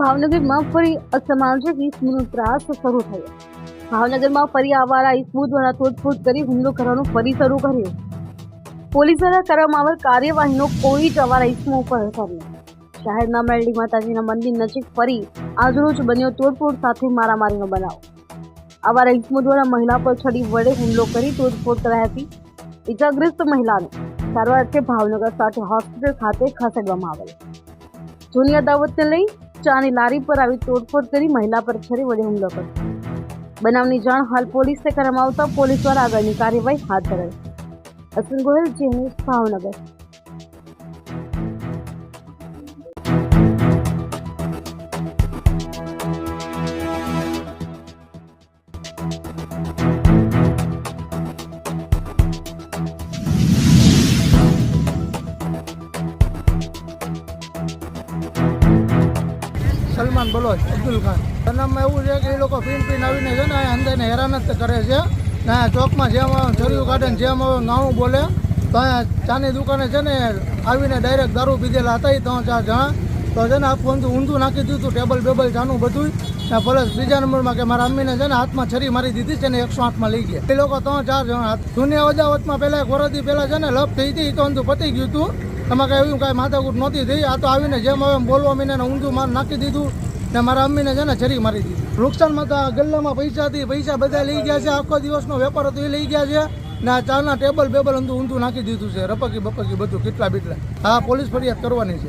ભાવનગરમાં ફરી અસામાજિક ઇસમોનો ત્રાસ શરૂ થયો. ભાવનગરમાં ફરી આવારા ઇસમો દ્વારા તોડફોડ કરી હુમલો કરવાનું ફરી શરૂ કર્યું. પોલીસ દ્વારા કરવામાં આવેલ કાર્યવાહીનો કોઈ જ અવારા ઇસમો ઉપર કર્યો શહેરના મેરડી માતાજીના મંદિર નજીક ફરી આજરોજ બન્યો તોડફોડ સાથે મારામારીનો બનાવ. આવારા ઇસમો દ્વારા મહિલા પર છડી વડે હુમલો કરી તોડફોડ કરાઈ હતી. ઇજાગ્રસ્ત મહિલાને સારવાર અર્થે ભાવનગર સાથે હોસ્પિટલ ખાતે ખસેડવામાં આવેલ. જૂની અદાવતને લઈ ચાની લારી પર આવી તોડફોડ કરી મહિલા પર છરી વડે હુમલો કર્યો. બનાવની જાણ હાલ પોલીસને કરવામાં આવતા પોલીસ દ્વારા આગળની કાર્યવાહી હાથ ધરાઈ. અશ્વિન ગોહિલ, જી ભાવનગર. સલમાન બલોચ અબ્દુલ ખાન. સરનામમાં એવું છે કે એ લોકો પીન પીન આવીને છે ને અંદરને હેરાન જ કરે છે. ને ચોકમાં જેમ જરૂર કાઢે ને જેમ નાવું બોલે, તો ચાની દુકાને છે ને આવીને ડાયરેક્ટ દારૂ પીધેલા હતા એ ત્રણ ચાર જણા. તો છે ને આખું ઊંધું ઊંધું નાખી દીધું ટેબલ બેબલ ચાનું બધું ને પ્લસ બીજા નંબરમાં કે મારા અમ્મીને છે ને હાથમાં છરી મારી દીધી છે ને એકસો આઠમાં લઈ ગયા. એ લોકો ત્રણ ચાર જણા જૂની અજાવતમાં પહેલાં એક વરદી પહેલાં છે ને લપ થઈ હતી એ તો ઊંધું પતી ગયું હતું એમાં કાંઈ એવું કાંઈ માથાકૂટ નહોતી થઈ. આ તો આવીને જેમ હવે બોલવા મીને ઊંધું માર નાખી દીધું ને મારા અમ્મીને છે ને છરી મારી દીધી. નુકસાનમાં તો ગલ્લામાં પૈસા હતી, પૈસા બધા લઈ ગયા છે. આખો દિવસનો વેપાર હતો એ લઈ ગયા છે ને આ ચાના ટેબલ બેબલ ઊંધું ઊંધું નાખી દીધું છે. રપકી બપકી બધું, કેટલા બીટલા. હા, પોલીસ ફરિયાદ કરવાની છે.